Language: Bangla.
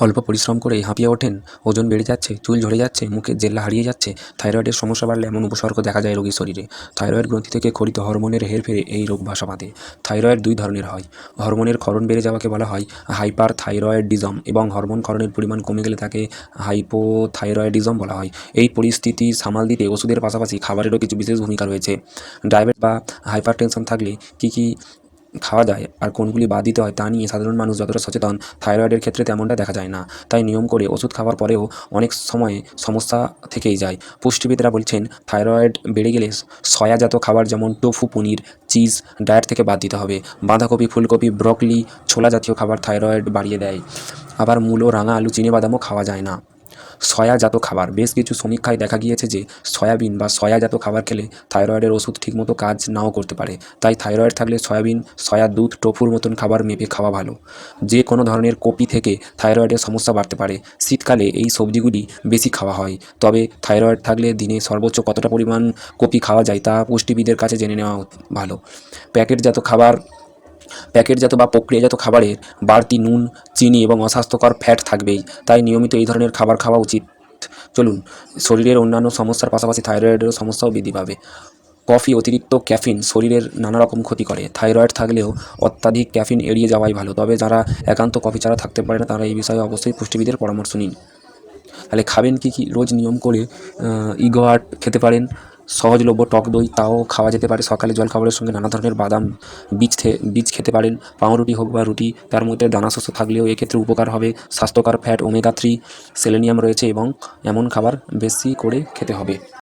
অল্প পরিশ্রম করে হাঁপিয়ে ওঠেন। ওজন বেড়ে যাচ্ছে, চুল ঝরে যাচ্ছে, মুখে জেল্লা হারিয়ে যাচ্ছে। থাইরয়েডের সমস্যা বাড়লে এমন উপসর্গ দেখা যায় রোগীর শরীরে। থাইরয়েড গ্রন্থি থেকে খরিত হরমোনের হেরফেরে এই রোগ বাসা বাঁধে। থাইরয়েড দুই ধরনের হয়। হরমোনের ক্ষরণ বেড়ে যাওয়াকে বলা হয় হাইপার থাইরয়েডিজম এবং হরমোন ক্ষরণের পরিমাণ কমে গেলে তাকে হাইপোথাইরয়েডিজম বলা হয়। এই পরিস্থিতি সামাল দিতে ওষুধের পাশাপাশি খাবারেরও কিছু বিশেষ ভূমিকা রয়েছে। ডায়াবেট বা হাইপারটেনশন থাকলে কী কী খাওয়া যায় আর কোনগুলি বাদ দিতে হয় তা নিয়ে সাধারণ মানুষ যতটা সচেতন, থাইরয়েডের ক্ষেত্রে তেমনটা দেখা যায় না। তাই নিয়ম করে ওষুধ খাওয়ার পরেও অনেক সময় সমস্যা থেকেই যায়। পুষ্টিবিদরা বলছেন, থাইরয়েড বেড়ে গেলে সয়াজাত খাবার যেমন টোফু, পনির, চিজ, ডায়েট থেকে বাদ দিতে হবে। বাঁধাকপি, ফুলকপি, ব্রকলি, ছোলা জাতীয় খাবার থাইরয়েড বাড়িয়ে দেয়। আবার মূলো রাঙা আলু চিনেবাদামও খাওয়া যায় না। সয়াজাত খাবার। বেশ কিছু সমীক্ষায় দেখা গিয়েছে যে, সয়াবিন বা সয়াজাত খাবার খেলে থাইরয়েডের ওষুধ ঠিকমতো কাজ নাও করতে পারে। তাই থাইরয়েড থাকলে সয়াবিন, সয়া দুধ, টোফুর মতন খাবার মেপে খাওয়া ভালো। যে কোনো ধরনের কপি থেকে থাইরয়েডের সমস্যা বাড়তে পারে। শীতকালে এই সবজিগুলি বেশি খাওয়া হয়। তবে থাইরয়েড থাকলে দিনে সর্বোচ্চ কতটা পরিমাণ কপি খাওয়া যায় তা পুষ্টিবিদের কাছে জেনে নেওয়া ভালো। প্যাকেটজাত খাবার প্যাকেটজাত বা প্রক্রিয়াজাত খাবারের বাড়তি নুন, চিনি এবং অস্বাস্থ্যকর ফ্যাট থাকবেই। তাই নিয়মিত এই ধরনের খাবার খাওয়া উচিত। চলুন, শরীরের অন্যান্য সমস্যার পাশাপাশি থাইরয়েডেরও সমস্যাও বৃদ্ধি পাবে। কফি অতিরিক্ত ক্যাফিন শরীরের নানা রকম ক্ষতি করে। থাইরয়েড থাকলেও অত্যাধিক ক্যাফিন এড়িয়ে যাওয়াই ভালো। তবে যারা একান্ত কফি ছাড়া থাকতে পারে না, তারা এই বিষয়ে অবশ্যই পুষ্টিবিদের পরামর্শ নিন। তাহলে খাবেন কী কী? রোজ নিয়ম করে ইগোয়াট খেতে পারেন। সহজলভ্য টক দই, তাও খাওয়া যেতে পারে। সকালে জলখাবারের সঙ্গে নানা ধরনের বাদাম, বীজ বীজ খেতে পারেন। পাউরুটি হোক বা রুটি, তার মধ্যে দানা শস্য থাকলেও এক্ষেত্রে উপকার হবে স্বাস্থ্যকর ফ্যাট ওমেগা থ্রি সেলেনিয়াম রয়েছে এবং এমন খাবার বেশি করে খেতে হবে।